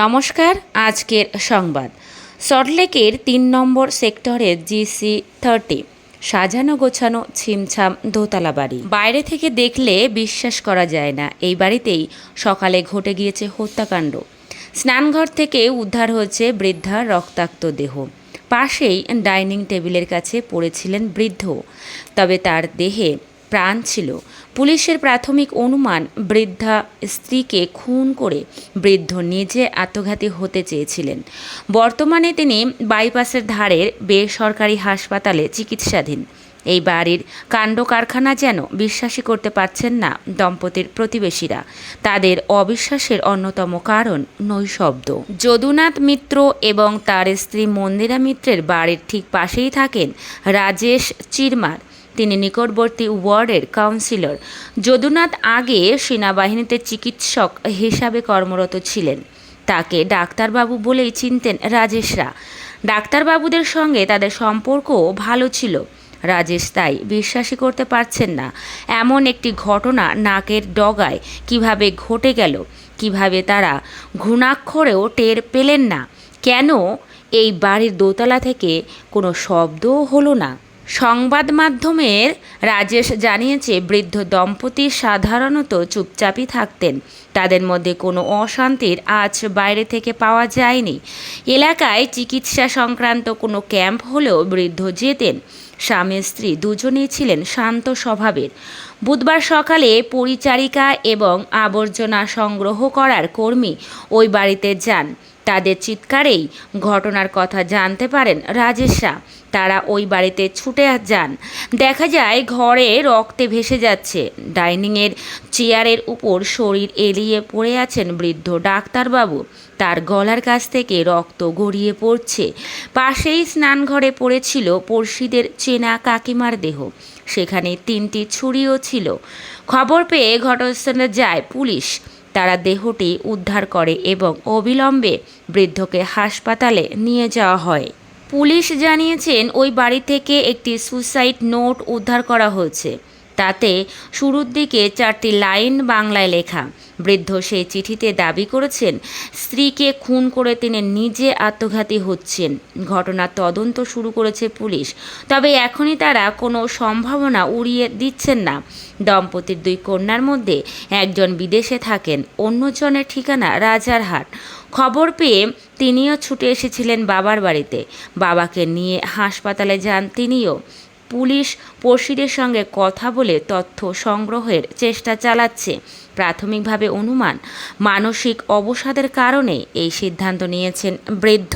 নমস্কার, আজকের সংবাদ। সল্টলেকের তিন নম্বর সেক্টরের জিসি থার্টি, সাজানো গোছানো ছিমছাম দোতলা বাড়ি। বাইরে থেকে দেখলে বিশ্বাস করা যায় না, এই বাড়িতেই সকালে ঘটে গিয়েছে হত্যাকাণ্ড। স্নানঘর থেকে উদ্ধার হয়েছে বৃদ্ধার রক্তাক্ত দেহ। পাশেই ডাইনিং টেবিলের কাছে পড়েছিলেন বৃদ্ধ। তবে তার দেহে প্রাণ ছিল। পুলিশের প্রাথমিক অনুমান, বৃদ্ধা স্ত্রীকে খুন করে বৃদ্ধ নিজে আত্মঘাতী হতে চেয়েছিলেন। বর্তমানে তিনি বাইপাসের ধারের বেসরকারি হাসপাতালে চিকিৎসাধীন। এই বাড়ির কাণ্ড কারখানা যেন বিশ্বাসই করতে পারছেন না দম্পতির প্রতিবেশীরা। তাদের অবিশ্বাসের অন্যতম কারণ নৈশব্দ। যদুনাথ মিত্র এবং তার স্ত্রী মন্দিরা মিত্রের বাড়ির ঠিক পাশেই থাকেন রাজেশ চিরমার। তিনি নিকটবর্তী ওয়ার্ডের কাউন্সিলর। যদুনাথ আগে সেনাবাহিনীতে চিকিৎসক হিসাবে কর্মরত ছিলেন। তাকে ডাক্তারবাবু বলেই চিনতেন রাজেশরা। ডাক্তারবাবুদের সঙ্গে তাদের সম্পর্কও ভালো ছিল। রাজেশ তাই বিশ্বাসই করতে পারছেন না। এমন একটি ঘটনা নাকের ডগায় কীভাবে ঘটে গেল, কীভাবে তারা ঘুণাক্ষরেও টের পেলেন না, কেন এই বাড়ির দোতলা থেকে কোনো শব্দও হলো না? সংবাদ মাধ্যমের রাজেশ জানিয়েছে, বৃদ্ধ দম্পতি সাধারণত চুপচাপই থাকতেন। তাদের মধ্যে কোনো অশান্তির আজ বাইরে থেকে পাওয়া যায়নি। এলাকায় চিকিৎসা সংক্রান্ত কোনো ক্যাম্প হলেও বৃদ্ধ যেতেন। স্বামী স্ত্রী দুজনেই ছিলেন শান্ত স্বভাবের। বুধবার সকালে পরিচারিকা এবং আবর্জনা সংগ্রহ করার কর্মী ওই বাড়িতে যান। তাদের চিৎকারেই ঘটনার কথা জানতে পারেন রাজেশরা তারা ওই বাড়িতে ছুটে যান। দেখা যায়, ঘরে রক্তে ভেসে যাচ্ছে। ডাইনিংয়ের চেয়ারের উপর শরীর এলিয়ে পড়ে আছেন বৃদ্ধ ডাক্তারবাবু। তার গলার কাছ থেকে রক্ত গড়িয়ে পড়ছে। পাশেই স্নানঘরে পড়েছিল পড়শিদের চেনা কাকিমার দেহ। সেখানে তিনটি ছুরিও ছিল। খবর পেয়ে ঘটনাস্থলে যায় পুলিশ। তারা দেহটি উদ্ধার করে এবং অবিলম্বে বৃদ্ধকে হাসপাতালে নিয়ে যাওয়া হয়। পুলিশ জানিয়েছেন, ওই বাড়ি থেকে একটি সুসাইড নোট উদ্ধার করা হয়েছে। তাতে শুরুর দিকে চারটি লাইন বাংলায় লেখা বৃদ্ধ সেই চিঠিতে দাবি করেছেন, স্ত্রীকে খুন করে তিনি নিজে আত্মঘাতী হচ্ছেন। ঘটনার তদন্ত শুরু করেছে পুলিশ, তবে এখনই তারা কোনো সম্ভাবনা উড়িয়ে দিচ্ছেন না। দম্পতির দুই কন্যার মধ্যে একজন বিদেশে থাকেন, অন্যজনের ঠিকানা রাজারহাট। খবর পেয়ে তিনিও ছুটে এসেছিলেন বাবার বাড়িতে। বাবাকে নিয়ে হাসপাতালে যান তিনিও। পুলিশ পড়শিদের সঙ্গে কথা বলে তথ্য সংগ্রহের চেষ্টা চালাচ্ছে। প্রাথমিকভাবে অনুমান, মানসিক অবসাদের কারণে এই সিদ্ধান্ত নিয়েছেন বৃদ্ধ।